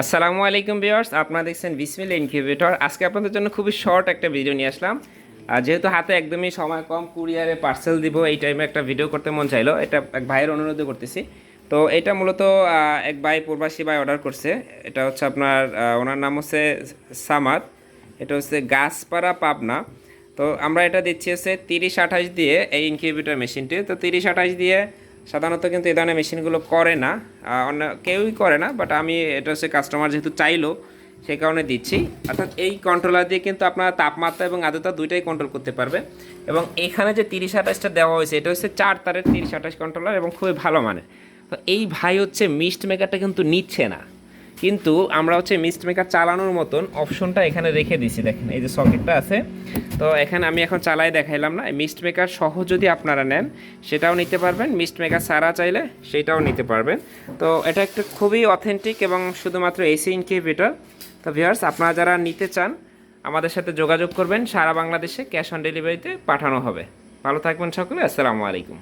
আসসালামু আলাইকুম ভিউয়ার্স, আপনারা দেখছেন বিসমিল ইনকিউবেটর। আজকে আপনাদের জন্য খুবই শর্ট একটা ভিডিও নিয়ে আসলাম। আর যেহেতু হাতে একদমই সময় কম, কুরিয়ারে পার্সেল দিব, এই টাইমে একটা ভিডিও করতে মন চাইলো, এটা এক ভাইয়ের অনুরোধে করতেছি। তো এটা মূলত এক ভাই, প্রবাসী ভাই অর্ডার করছে। এটা হচ্ছে আপনার ওনার নাম হচ্ছে সামাদ। এটা হচ্ছে গাছপাড়া পাবনা। তো আমরা এটা দিচ্ছি হচ্ছে তিরিশ আঠাশ দিয়ে এই ইনকিউবেটর মেশিনটি। তো তিরিশ আঠাশ দিয়ে সাধারণত কিন্তু এ ধরনের মেশিনগুলো করে না অন্য কেউই করে না বাট আমি এটা হচ্ছে কাস্টমার যেহেতু চাইলো সেই কারণে দিচ্ছি। অর্থাৎ এই কন্ট্রোলার দিয়ে কিন্তু আপনারা তাপমাত্রা এবং আর্দ্রতা দুইটাই কন্ট্রোল করতে পারবে এবং এখানে যে তিরিশ আঠাশটা দেওয়া হয়েছে, এটা হচ্ছে চার তারের তিরিশ আঠাশ কন্ট্রোলার এবং খুবই ভালো মানে তো এই ভাই হচ্ছে মিস্ট মেকারটা কিন্তু নিচ্ছে না। কিন্তু আমরা হচ্ছে মিস্ট মেকার চালানোর মতন অপশনটা এখানে রেখে দিছি দেখেন, এই যে সকেটটা আছে। তো এখানে আমি এখন চালাই দেখাইলাম না মিস্ট মেকার সহ যদি আপনারা নেন, সেটাও নিতে পারবেন। মিস্ট মেকার সারা চাইলে সেটাও নিতে পারবেন। তো এটা একটা খুবই অথেন্টিক এবং শুধুমাত্র এসি ইনকিউবেটর। তো ভিউয়ার্স, আপনারা যারা নিতে চান, আমাদের সাথে যোগাযোগ করবেন, সারা বাংলাদেশে ক্যাশ অন ডেলিভারিতে পাঠানো হবে। ভালো থাকবেন সকলে, আসসালামু আলাইকুম।